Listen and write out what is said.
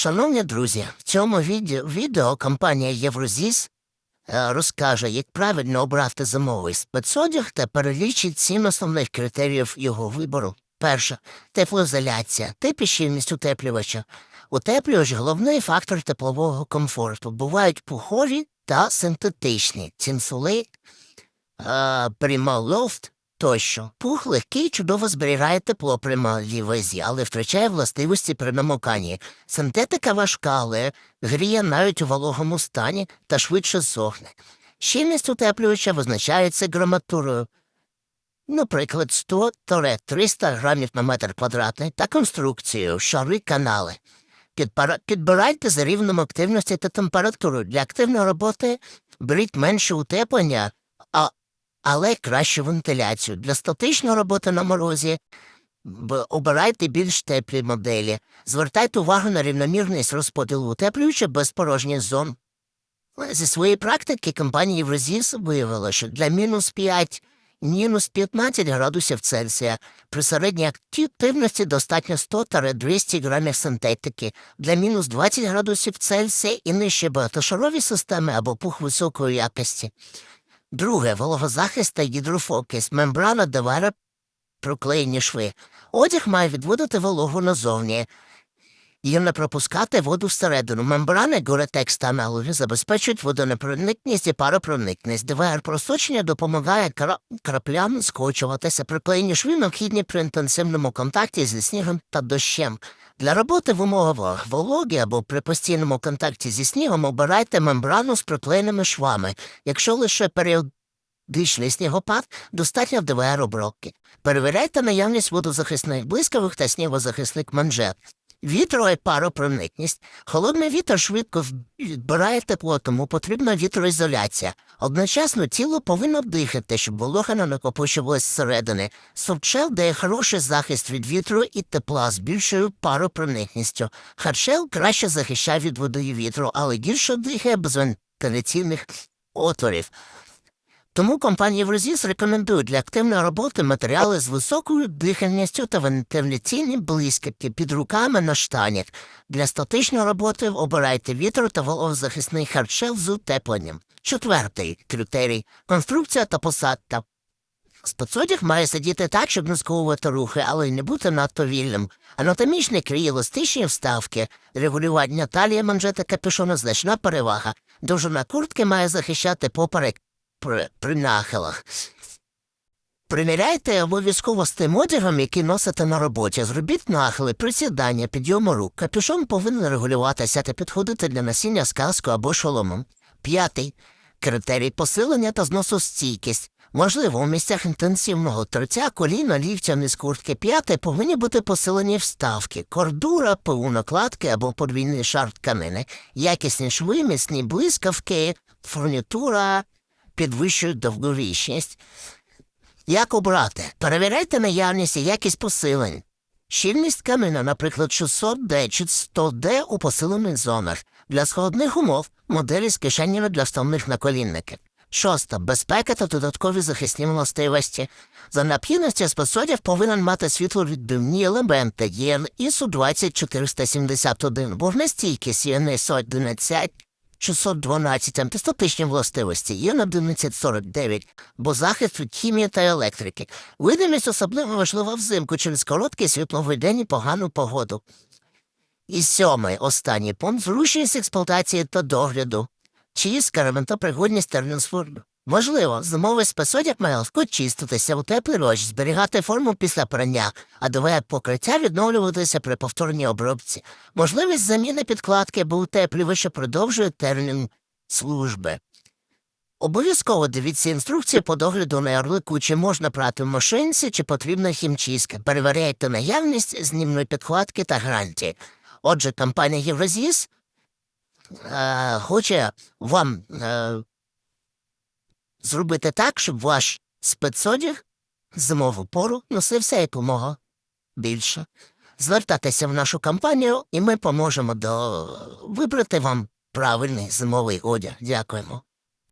Шановні друзі, в цьому відео, відео компанія Єврозіс е, розкаже, як правильно обрати зимовий спецодяг та перелічить сім основних критеріїв його вибору. Перше теплоізоляція, тип і щільність утеплювача. Утеплювач головний фактор теплового комфорту. Бувають пухові та синтетичні цінсули, е, прималофт тощо. Пух легкий чудово зберігає тепло при малій вазі, але втрачає властивості при намоканні. Синтетика важка, але гріє навіть у вологому стані та швидше зсохне. Щільність утеплювача визначається граматурою. Наприклад, 100-300 грамів на метр квадратний та конструкцією, шари канали. Підбирайте за рівнем активності та температури. Для активної роботи беріть менше утеплення, а але кращу вентиляцію. Для статичної роботи на морозі обирайте більш теплі моделі. Звертайте увагу на рівномірність розподілу утеплюючи без порожніх зон. Зі своєї практики компанія Євразіс виявила, що для мінус 5 мінус 15 градусів Цельсія при середній активності достатньо 100-200 грамів синтетики, для мінус 20 градусів Цельсія і нижче багатошарові системи або пух високої якості. Друге вологозахист та гідрофокус, мембрана довара проклеєні шви. Одяг має відводити вологу назовні і не пропускати воду всередину. Мембрани Гуретекс та аналоги забезпечують водонепроникність і паропроникність. ДВР просочення допомагає кра- краплям скочуватися. Приклеєні шви необхідні при інтенсивному контакті зі снігом та дощем. Для роботи в умовах вологи або при постійному контакті зі снігом обирайте мембрану з приклеєними швами. Якщо лише періодичний снігопад, достатньо ДВР обробки. Перевіряйте наявність водозахисних блискавих та снігозахисних манжет. Вітро і паропроникність. Холодний вітер швидко відбирає тепло, тому потрібна вітроізоляція. Одночасно тіло повинно дихати, щоб волога не накопичувалась зсередини. Софтшел дає хороший захист від вітру і тепла з більшою паропроникністю. Хардшел краще захищає від води і вітру, але гірше дихає без вентиляційних отворів. Тому компанія Єврозіс рекомендує для активної роботи матеріали з високою дихальністю та вентиляційні блискавки під руками на штанях. Для статичної роботи обирайте вітро та вологозахисний хардшел з утепленням. Четвертий критерій конструкція та посадка. Спецодяг має сидіти так, щоб не сковувати рухи, але й не бути надто вільним. Анатомічні крій еластичні вставки, регулювання талії манжета капюшона значна перевага. Довжина куртки має захищати поперек при, при нахилах. Приміряйте обов'язково з тим одягом, який носите на роботі. Зробіть нахили, присідання, підйому рук. Капюшон повинен регулюватися та підходити для носіння з каскою або шоломом. П'ятий критерій посилення та зносостійкість. Можливо, у місцях інтенсивного торця, коліна, лівця, низ куртки п'яти повинні бути посилені вставки, кордура, ПУ накладки або подвійний шар тканини, якісні шви, міцні блискавки, фурнітура підвищують довговічність. Як обрати? Перевіряйте наявність і якість посилень. Щільність тканини, наприклад, 600D чи 100D у посилених зонах. Для складних умов моделі з кишенями для вставних наколінників. Шоста. Безпека та додаткові захисні властивості. За необхідності спецодяг повинен мати світловідбивні елементи ЄН ІСУ 20471, вогнестійкість ЄНС 11, 612 антистатичні властивості, є на 1149, бо захист від хімії та електрики. Видимість особливо важлива взимку через короткий світловий день і погану погоду. І сьомий, останній пункт зручність експлуатації та догляду. Чистка, та пригодність термінслужби. Можливо, зимовий спецодяг має легко чиститися у теплий роч, зберігати форму після прання, а дове покриття відновлюватися при повторній обробці. Можливість заміни підкладки або утеплювача продовжує термін служби. Обов'язково дивіться інструкції по догляду на ярлику, чи можна прати в машинці, чи потрібна хімчистка. Перевіряйте наявність знімної підкладки та гарантії. Отже, компанія Євразіс е, хоче вам е, зробити так, щоб ваш спецодяг зимову пору носився якомога більше. Звертайтеся в нашу компанію, і ми поможемо до... вибрати вам правильний зимовий одяг. Дякуємо.